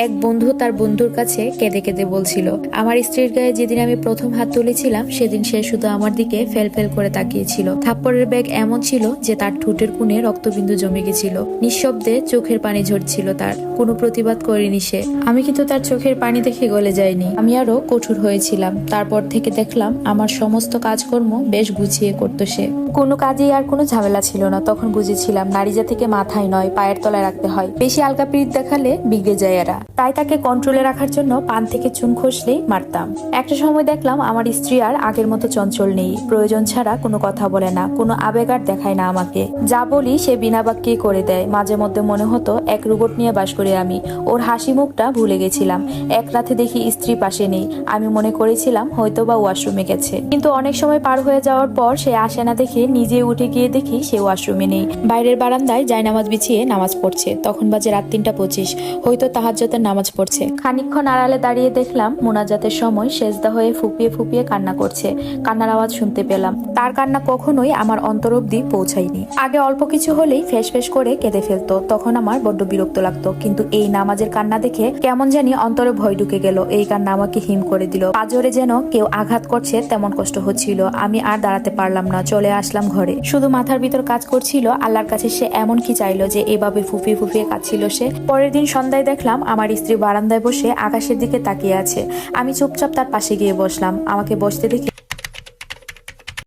এক বন্ধু তার বন্ধুর কাছে কেঁদে কেঁদে বলছিল, আমার স্ত্রীর গায়ে যেদিন আমি প্রথম হাত তুলেছিলাম, সেদিন সে শুধু আমার দিকে ফেল ফেল করে তাকিয়েছিল। থাপ্পড়ের ব্যাগ এমন ছিল যে তার ঠোঁটের কোণে রক্তবিন্দু জমে গেছিল। নিঃশব্দে চোখের পানি ঝরছিল তার। কোনো প্রতিবাদ করেনি সে। আমি কিন্তু তার চোখের পানি দেখে গলে যাইনি। আমি আরও কঠোর হয়েছিলাম। তারপর থেকে দেখলাম, আমার সমস্ত কাজকর্ম বেশ গুছিয়ে করতো সে। কোনো কাজেই আর কোনো ঝামেলা ছিল না। তখন বুঝেছিলাম, নারী জাতিকে মাথায় নয়, পায়ের তলায় রাখতে হয়। বেশি আলগা পিড় দেখালে বিগড়ে যায় এরা। তাই তাকে কন্ট্রোলে রাখার জন্য পান থেকে চুন খসলেই মারতাম। একটা সময় দেখলাম আমার স্ত্রী আর আগের মতো চঞ্চল নেই। প্রয়োজন ছাড়া কোনো কথা বলে না, কোনো আবেগ আর দেখায় না আমাকে। যা বলি সে বিনা বাক্যেই করে দেয়। মাঝে মধ্যে মনে হতো, এক রোবট নিয়ে বাস করি আমি। ওর হাসি মুখটা ভুলে গেছিলাম। এক রাতে দেখি স্ত্রী পাশে নেই। আমি মনে করেছিলাম হয়তো বা ওয়াশরুমে গেছে। কিন্তু অনেক সময় পার হয়ে যাওয়ার পর সে আসে না দেখে নিজে উঠে গিয়ে দেখি সে ওয়াশরুমে নেই। বাইরের বারান্দায় যায় নামাজ বিছিয়ে নামাজ পড়ছে। তখন বাজে রাত তিনটা পঁচিশ। হয়তো তাহাজ্জতের নামাজ পড়ছে। খানিকক্ষণ আড়ালে দাঁড়িয়ে দেখলাম মোনাজাতের সময় সেজদা হয়ে ফুপিয়ে ফুপিয়ে কান্না করছে। কান্নার আওয়াজ শুনতে পেলাম। তার কান্না কখনোই আমার অন্তর অব্দি পৌঁছায়নি। আগে অল্প কিছু হলেই ফেস ফেস করে কেঁদে ফেলতো। তখন আমার বড্ড বিরক্ত লাগতো। কিন্তু এই নামাজের কান্না দেখে কেমন জানি অন্তরে ভয় ঢুকে গেল। এই কান্না আমাকে হিম করে দিল। পাজরে যেন কেউ আঘাত করছে তেমন কষ্ট হচ্ছিল। আমি আর দাঁড়াতে পারলাম না। চলে আসলাম ঘরে। শুধু মাথার ভিতর কাজ করছিল। আল্লাহর কাছে সে এমন কি চাইলো যে এভাবে ফুপিয়ে ফুপিয়ে কাঁদছিল সে। পরের দিন সন্ধ্যায় দেখলাম আমার স্ত্রী বারান্দায় বসে আকাশের দিকে তাকিয়ে আছে। আমি চুপচাপ তার পাশে গিয়ে বসলাম। আমাকে বসতে দেখে